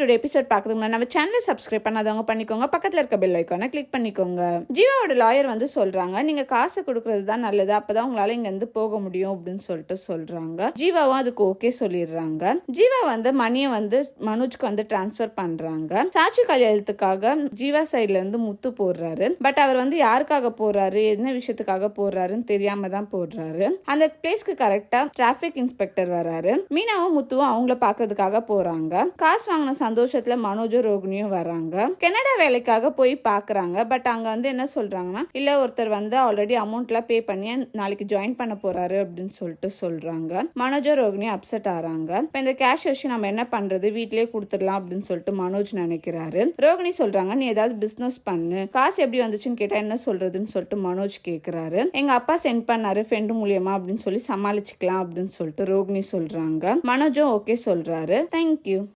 Today episode பார்க்குறதுக்கு நம்ம சேனலை சப்ஸ்கிரைப் பண்ணாதவங்க பண்ணிக்கோங்க. பக்கத்தில் இருக்க பெல் ஐக்கானை கிளிக் பண்ணிக்கோங்க. ஜீவாவோட லாயர் வந்து சொல்றாங்க நீங்க காசு கொடுக்கறது தான் நல்லது. அப்பதான் உங்களால இங்க இருந்து போக முடியும் அப்படின்னு சொல்லிட்டு சொல்றாங்க. ஜீவாவும் அதுக்கு ஓகே சொல்லிடுறாங்க. ஜீவா வந்து மணியை வந்து மனோஜ்க்கு வந்து டிரான்ஸ்ஃபர் பண்றாங்க. சாட்சி கல்யாணத்துக்காக ஜீவா சைட்லேருந்து முத்து போடுறாரு. பட் அவர் வந்து யாருக்காக போடுறாரு என்ன விஷயத்துக்காக போடுறாருன்னு தெரியாம தான் போடுறாரு. அந்த பிளேஸ்க்கு கரெக்டா டிராஃபிக் இன்ஸ்பெக்டர் வராரு. மீனாவும் முத்துவும் அவங்கள பாக்குறதுக்காக போறாங்க. காசு வாங்கின சந்தோஷத்துல மனோஜும் ரோகிணியும் வராங்க கனடா வேலைக்காக போய் பாக்குறாங்க. பட் அங்க வந்து என்ன சொல்றாங்கன்னா இல்ல ஒருத்தர் வந்து ஆல்ரெடி அமௌண்ட்லாம் பே பண்ணி நாளைக்கு ஜாயின் பண்ண போறாரு அப்படின்னு சொல்லிட்டு சொல்றாங்க. மனோஜும் ரோகிணியும் அப்செட் ஆறாங்க. இப்ப இந்த கேஷ் வச்சு நம்ம என்ன பண்றது? வீட்லயே கொடுத்துடலாம் அப்படின்னு சொல்லிட்டு மனோஜ் நினைக்கிறாரு. ரோகிணி சொல்றாங்க நீ ஏதாவது பிசினஸ் பண்ணு. காசு எப்படி வந்துச்சுன்னு கேட்டா என்ன சொல்றதுன்னு சொல்லிட்டு மனோஜ் கேக்குறாரு. எங்க அப்பா சென்ட் பண்ணாரு ஃப்ரெண்டு மூலியமா அப்படின்னு சொல்லி சமாளிச்சுக்கலாம் அப்படின்னு சொல்லிட்டு ரோகிணி சொல்றாங்க. மனோஜும் ஓகே சொல்றாரு. தேங்க்யூ